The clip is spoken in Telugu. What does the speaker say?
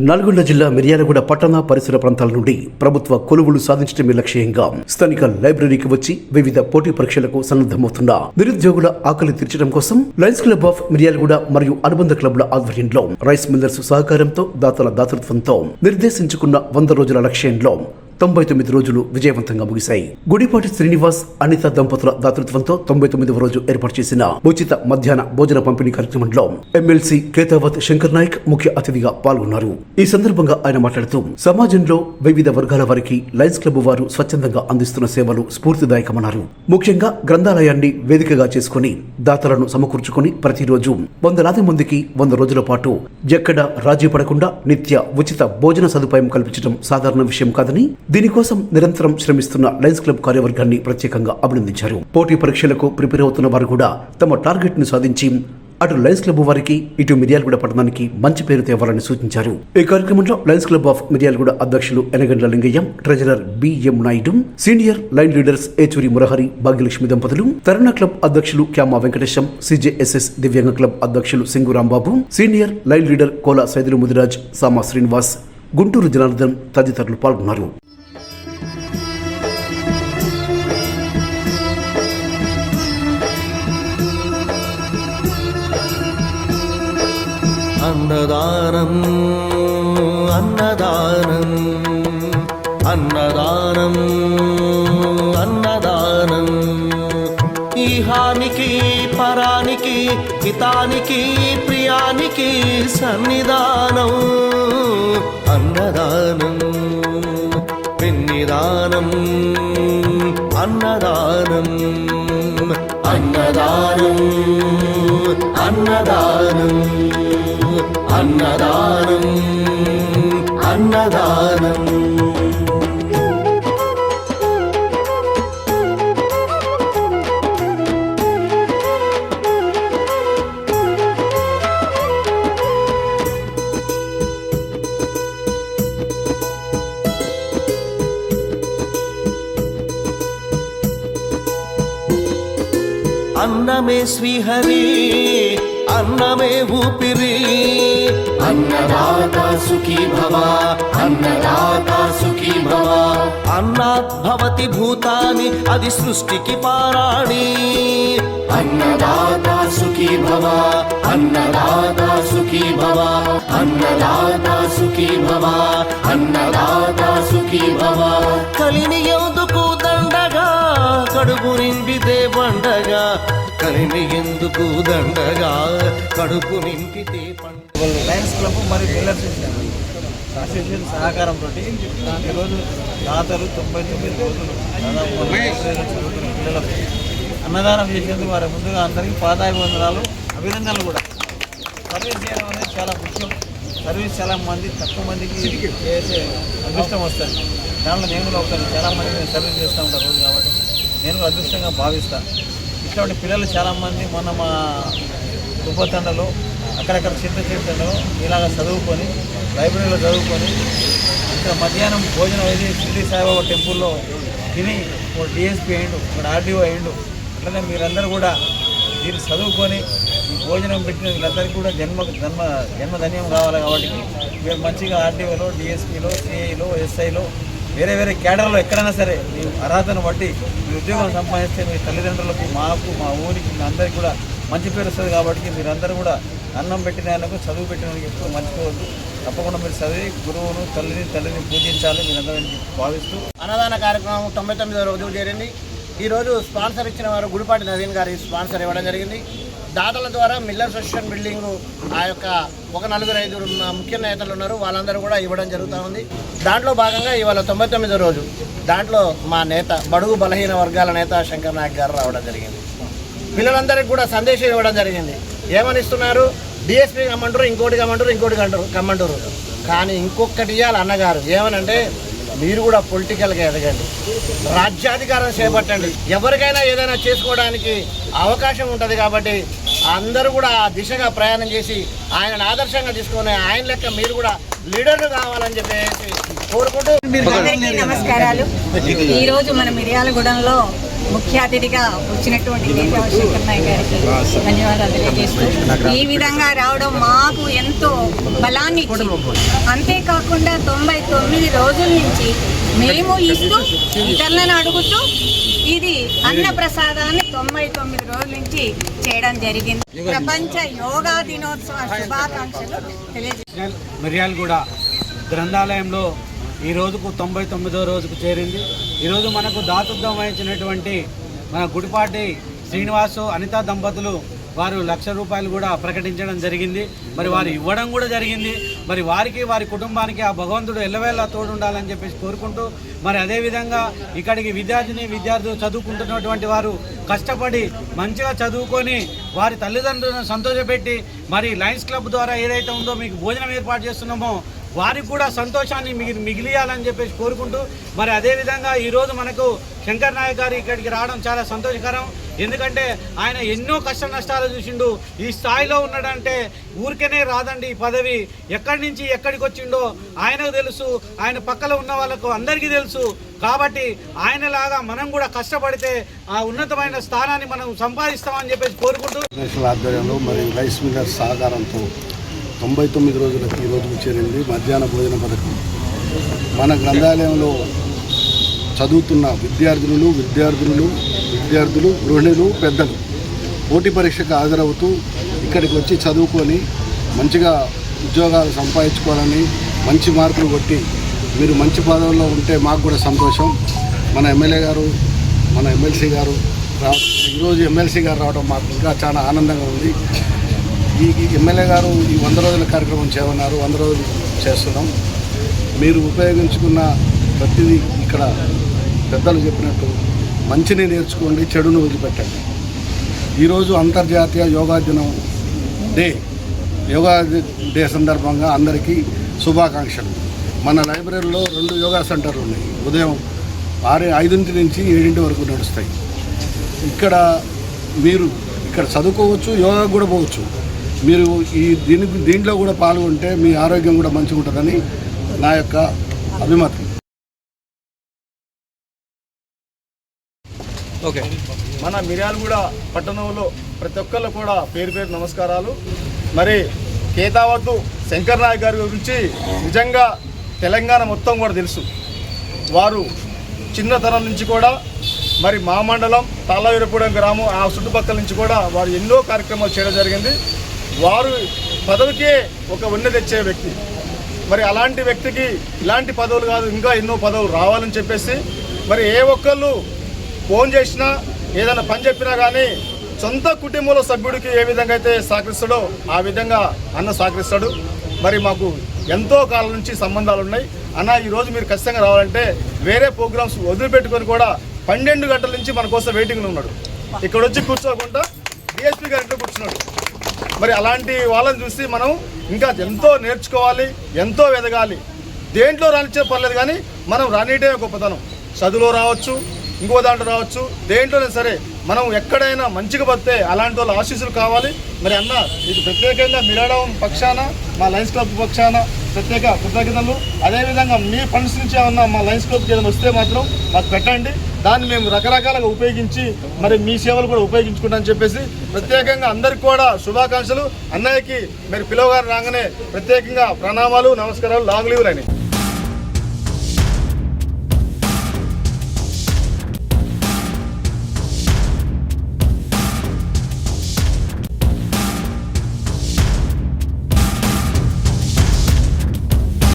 నల్గొండ జిల్లా మిర్యాలగూడ పట్టణ పరిసర ప్రాంతాల నుండి ప్రభుత్వ కొలువులు సాధించడమే లక్ష్యంగా స్థానిక లైబ్రరీకి వచ్చి వివిధ పోటీ పరీక్షలకు సన్నద్ధమవుతున్న నిరుద్యోగుల ఆకలి తీర్చడం కోసం లయన్స్ క్లబ్ ఆఫ్ మిర్యాలగూడ మరియు అనుబంధ క్లబ్ల ఆధ్వర్యంలో రైస్ మిల్లర్స్ సహకారంతో దాతల దాతృత్వంతో నిర్దేశించుకున్న వంద రోజుల లక్ష్యంలో తొంభై తొమ్మిది రోజులు విజయవంతంగా ముగిశాయి. గుడిపాటి శ్రీనివాస్ అనిత దంపతుల దాతృత్వంతో తొంభై తొమ్మిదవ రోజు ఏర్పాటు చేసిన ఉచిత మధ్యాహ్న భోజన పంపిణీ కార్యక్రమంలో ఎమ్మెల్సీ కేతావత్ శంకర్ నాయక్ ముఖ్య అతిథిగా పాల్గొన్నారు. ఈ సందర్భంగా ఆయన మాట్లాడుతూ సమాజంలో వివిధ వర్గాల వారికి లయన్స్ క్లబ్ వారు స్వచ్ఛందంగా అందిస్తున్న సేవలు స్ఫూర్తిదాయకమన్నారు. ముఖ్యంగా గ్రంథాలయాన్ని వేదికగా చేసుకుని దాతలను సమకూర్చుకుని ప్రతిరోజు వందలాది మందికి వంద రోజుల పాటు ఎక్కడ రాజీ పడకుండా నిత్య ఉచిత భోజన సదుపాయం కల్పించడం సాధారణ విషయం కాదని దీనికోసం నిరంతరం శ్రమిస్తున్న లయన్స్ క్లబ్ కార్యవర్గాన్ని ప్రత్యేకంగా అభినందించారు. పోటీ పరీక్షలకు ప్రిపేర్ అవుతున్న వారు కూడా తమ టార్గెట్ను సాధించి అటు లయన్స్ క్లబ్ వారికి ఇటు మిర్యాలగూడ పట్టణానికి మంచి పేరు తేవాలని సూచించారు. ఈ కార్యక్రమంలో లయన్స్ క్లబ్ ఆఫ్ మిర్యాలగూడ అధ్యక్షులు Enagandla Lingaiah treasurer B M Naidu senior lion leaders Yechuri Murahari Bhagyalakshmi దంపతులు తరుణ క్లబ్ అధ్యక్షులు క్యామా వెంకటేశం సిజేఎస్ఎస్ దివ్యాంగ క్లబ్ అధ్యక్షులు Singu Rambabu senior lion leader Kola Saidulu Mudiraj Sama Srinivas Guntur Janardhan తదితరులు పాల్గొన్నారు. అన్నదానం ఈహానికి పరానికి హితానికి ప్రియానికి సన్నిధానం అన్నదానం పిన్నిదానం అన్నదానం అన్నదానం అన్నదానం అన్నదానం అన్నదానం అన్నమే శ్రీహరి అన్నమే ఊపిరి. అన్నదాత సుఖీ భవ అన్నదాత సుఖీ భవ. అన్నాత్ భవతి భూతాని అది సృష్టికి పారాణి. అన్నదాత సుఖీ భవ అన్నదాత సుఖీ భవ అన్నదాత సుఖీ భవ అన్నదాత సుఖీ భవ. కలిని ఎందుకు దండగా కడుపు నింపితే పండగా అందరిని ఎందుకు దండగా? కడుపు నింపితే లయన్స్ క్లబ్ మరియు మిల్లర్స్ అసోసియేషన్ సహకారంతో ఈరోజు దాతలు తొంభై తొమ్మిది రోజులు దాదాపు పిల్లలకు అన్నదానం చేసేందుకు వారి ముందుగా అందరికీ పాదాభివందనాలు అభినందనలు కూడా. సర్వీస్ చేయడం అనేది చాలా ముఖ్యం. సర్వీస్ చాలా మంది తక్కువ మందికి చేసే అదృష్టం వస్తుంది. దాంట్లో నేను కూడా ఒకసారి చాలా మంది సర్వీస్ చేస్తూ ఉంటాను రోజు కాబట్టి నేను కూడా అదృష్టంగా భావిస్తాను ఇటువంటి పిల్లలు చాలామంది మొన్న మా ఉపతండలో అక్కడక్కడ చిన్న చెట్లలో ఇలాగ చదువుకొని లైబ్రరీలో చదువుకొని ఇక్కడ మధ్యాహ్నం భోజనం అయితే షిరిడి సాయిబాబా టెంపుల్లో తిని ఒక డిఎస్పీ అయ్యిండు ఒక ఆర్డీఓ అయ్యిండు. అట్లనే మీరందరూ కూడా దీన్ని చదువుకొని ఈ భోజనం పెట్టిన వీళ్ళందరికీ కూడా జన్మ జన్మ జన్మధన్యం కావాలి కాబట్టి మీరు మంచిగా ఆర్డీఓలో డిఎస్పీలో సిఐలో ఎస్ఐలో వేరే వేరే కేడర్లో ఎక్కడైనా సరే మీ అర్హతను బట్టి మీ ఉద్యోగం సంపాదిస్తే మీ తల్లిదండ్రులకు మాకు మా ఊరికి మీ అందరికీ కూడా మంచి పేరు వస్తుంది కాబట్టి మీరందరూ కూడా అన్నం పెట్టిన ఆయనకు చదువు పెట్టిన ఎప్పుడు మర్చిపోవద్దు. తప్పకుండా మీరు చదివి గురువును తల్లిని తల్లిని పూజించాలి మీరందరూ భావిస్తూ అన్నదాన కార్యక్రమం తొంభై తొమ్మిదో రోజు చేరింది ఈరోజు స్పాన్సర్ ఇచ్చిన వారు గుడిపాటి నవీన్ గారి స్పాన్సర్ ఇవ్వడం జరిగింది. దాతల ద్వారా మిల్లర్ అసోసియేషన్ బిల్డింగ్ ఆ యొక్క ఒక నలుగురు ఐదుగురు ముఖ్య నేతలు ఉన్నారు. వాళ్ళందరూ కూడా ఇవ్వడం జరుగుతూ ఉంది. దాంట్లో భాగంగా ఇవాళ తొంభై తొమ్మిదో రోజు దాంట్లో మా నేత బడుగు బలహీన వర్గాల నేత శంకర్ నాయక్ గారు రావడం జరిగింది. పిల్లలందరికీ కూడా సందేశం ఇవ్వడం జరిగింది. ఏమని ఇస్తున్నారు డిఎస్పీ కమ్మంటారు ఇంకోటి కమ్మంటారు ఇంకోటి కంటారు కమ్మంటారు కానీ ఇంకొకటి ఇవ్వాలి అన్నగారు. ఏమనంటే మీరు కూడా పొలిటికల్గా ఎదగండి. రాజ్యాధికారం చేపట్టండి. ఎవరికైనా ఏదైనా చేసుకోవడానికి అవకాశం ఉంటుంది కాబట్టి అందరూ కూడా ఆ దిశగా ప్రయాణం చేసి ఆయనను ఆదర్శంగా తీసుకొని ఆయన లెక్క మీరు కూడా లీడర్లు కావాలని చెప్పేసి కోరుకుంటూ నమస్కారాలు. ఈరోజు మన మిర్యాలగూడెంలో ముఖ్య అతిథిగా వచ్చినటువంటి శంకర్ నాయక్ గారికి ధన్యవాదాలు తెలియజేస్తూ ఈ విధంగా రావడం మాకు ఎంతో బలాన్ని అంతేకాకుండా తొంభై తొమ్మిది రోజుల నుంచి మేము ఇస్తూ ఇతరులను అడుగుతూ ఇది అన్న ప్రసాదాన్ని తొంభై తొమ్మిది రోజుల నుంచి చేయడం జరిగింది. ప్రపంచ యోగా దినోత్సవ శుభాకాంక్షలు తెలియజేస్తారు మిర్యాలగూడ గ్రంథాలయంలో ఈ రోజుకు తొంభై తొమ్మిదో రోజుకు చేరింది. ఈరోజు మనకు దాతృత్వం వహించినటువంటి మన గుడిపాటి శ్రీనివాసు అనిత దంపతులు వారు లక్ష రూపాయలు కూడా ప్రకటించడం జరిగింది. మరి వారు ఇవ్వడం కూడా జరిగింది. మరి వారికి వారి కుటుంబానికి ఆ భగవంతుడు ఎల్లవేళ తోడు ఉండాలని చెప్పేసి కోరుకుంటూ మరి అదేవిధంగా ఇక్కడికి విద్యార్థిని విద్యార్థులు చదువుకుంటున్నటువంటి వారు కష్టపడి మంచిగా చదువుకొని వారి తల్లిదండ్రులను సంతోషపెట్టి మరి లయన్స్ క్లబ్ ద్వారా ఏదైతే ఉందో మీకు భోజనం ఏర్పాటు చేస్తున్నామో వారికి కూడా సంతోషాన్ని మిగిలి మిగిలియాలని చెప్పేసి కోరుకుంటూ మరి అదేవిధంగా ఈరోజు మనకు శంకర్ నాయక్ గారు ఇక్కడికి రావడం చాలా సంతోషకరం. ఎందుకంటే ఆయన ఎన్నో కష్ట నష్టాలు చూసిండు. ఈ స్థాయిలో ఉన్నాడంటే ఊరికేనే రాదండి ఈ పదవి. ఎక్కడి నుంచి ఎక్కడికి వచ్చిండో ఆయనకు తెలుసు. ఆయన పక్కన ఉన్న వాళ్ళకు అందరికీ తెలుసు. కాబట్టి ఆయనలాగా మనం కూడా కష్టపడితే ఆ ఉన్నతమైన స్థానాన్ని మనం సంపాదిస్తామని చెప్పేసి కోరుకుంటూ ఆధ్వర్యంలో మరియు రైస్ మిల్లర్ సహకారంతో తొంభై తొమ్మిది రోజులకు ఈ రోజుకు చేరింది మధ్యాహ్న భోజన పథకం. మన గ్రంథాలయంలో చదువుతున్న విద్యార్థినులు విద్యార్థులు విద్యార్థులు గృహిణులు పెద్దలు పోటీ పరీక్షకు హాజరవుతూ ఇక్కడికి వచ్చి చదువుకొని మంచిగా ఉద్యోగాలు సంపాదించుకోవాలని మంచి మార్కులు కొట్టి మీరు మంచి పదవుల్లో ఉంటే మాకు కూడా సంతోషం. మన ఎమ్మెల్యే గారు మన ఎమ్మెల్సీ గారు రా ఈరోజు ఎమ్మెల్సీ గారు రావడం మాకు ఇంకా చాలా ఆనందంగా ఉంది. ఈ ఎమ్మెల్యే గారు ఈ వంద రోజుల కార్యక్రమం చేయమన్నారు వంద రోజులు చేస్తున్నాం. మీరు ఉపయోగించుకున్న ప్రతిదీ ఇక్కడ పెద్దలు చెప్పినట్టు మంచిని నేర్చుకోండి చెడును వదిలిపెట్టండి. ఈరోజు అంతర్జాతీయ యోగా దినం డే. యోగా డే సందర్భంగా అందరికీ శుభాకాంక్షలు. మన లైబ్రరీలో రెండు యోగా సెంటర్లు ఉన్నాయి. ఉదయం ఆరు ఐదింటి నుంచి ఏడింటి వరకు నడుస్తాయి. ఇక్కడ మీరు ఇక్కడ చదువుకోవచ్చు యోగా కూడా పోవచ్చు. మీరు ఈ దీని దీంట్లో కూడా పాల్గొంటే మీ ఆరోగ్యం కూడా మంచిగా ఉంటుందని నా యొక్క అభిమతం. ఓకే. మన మిర్యాలగూడ పట్టణంలో ప్రతి ఒక్కళ్ళు కూడా పేరు పేరు నమస్కారాలు. మరి కేతావత్తు శంకర్ నాయక్ గారి గురించి నిజంగా తెలంగాణ మొత్తం కూడా తెలుసు. వారు చిన్నతనం నుంచి కూడా మరి మా మండలం తాళవీరపూడెం గ్రామం ఆ చుట్టుపక్కల నుంచి కూడా వారు ఎన్నో కార్యక్రమాలు చేయడం జరిగింది. వారు పదవికే ఒక ఉన్ని తెచ్చే వ్యక్తి. మరి అలాంటి వ్యక్తికి ఇలాంటి పదవులు కాదు ఇంకా ఎన్నో పదవులు రావాలని చెప్పేసి మరి ఏ ఒక్కళ్ళు ఫోన్ చేసినా ఏదైనా పని చెప్పినా కానీ సొంత కుటుంబంలో సభ్యుడికి ఏ విధంగా అయితే సహకరిస్తాడో ఆ విధంగా అన్న సహకరిస్తాడు. మరి మాకు ఎంతో కాలం నుంచి సంబంధాలు ఉన్నాయి. అన్న ఈరోజు మీరు ఖచ్చితంగా రావాలంటే వేరే ప్రోగ్రామ్స్ వదిలిపెట్టుకొని కూడా పన్నెండు గంటల నుంచి మన కోసం వెయిటింగ్లో ఉన్నాడు. ఇక్కడ వచ్చి కూర్చోకుండా డిఎస్పీ గారి ఇంట్లో కూర్చున్నాడు. మరి అలాంటి వాళ్ళని చూసి మనం ఇంకా ఎంతో నేర్చుకోవాలి ఎంతో ఎదగాలి దేంట్లో రానిచ్చే పర్లేదు కానీ మనం రానిటే గొప్పతనం. చదువులో రావచ్చు ఇంకో దాంట్లో రావచ్చు దేంట్లోనే సరే మనం ఎక్కడైనా మంచిగా పడితే అలాంటి వాళ్ళ ఆశీస్సులు కావాలి. మరి అన్న ఇది ప్రత్యేకంగా మిరడం పక్షాన మా లయన్స్ క్లబ్ పక్షాన ప్రత్యేక కృతజ్ఞతలు. అదేవిధంగా మీ ఫండ్స్ నుంచి ఏమన్నా మా లయన్స్ క్లబ్కి ఏదైనా వస్తే మాత్రం మాకు పెట్టండి. దాన్ని మేము రకరకాలుగా ఉపయోగించి మరి మీ సేవలు కూడా ఉపయోగించుకుంటామని చెప్పేసి ప్రత్యేకంగా అందరికి కూడా శుభాకాంక్షలు. అన్నయ్యకి మరి పిలవగారు రాగానే ప్రత్యేకంగా ప్రణామాలు నమస్కారాలు లాంగ్ లీవ్లు అయినాయి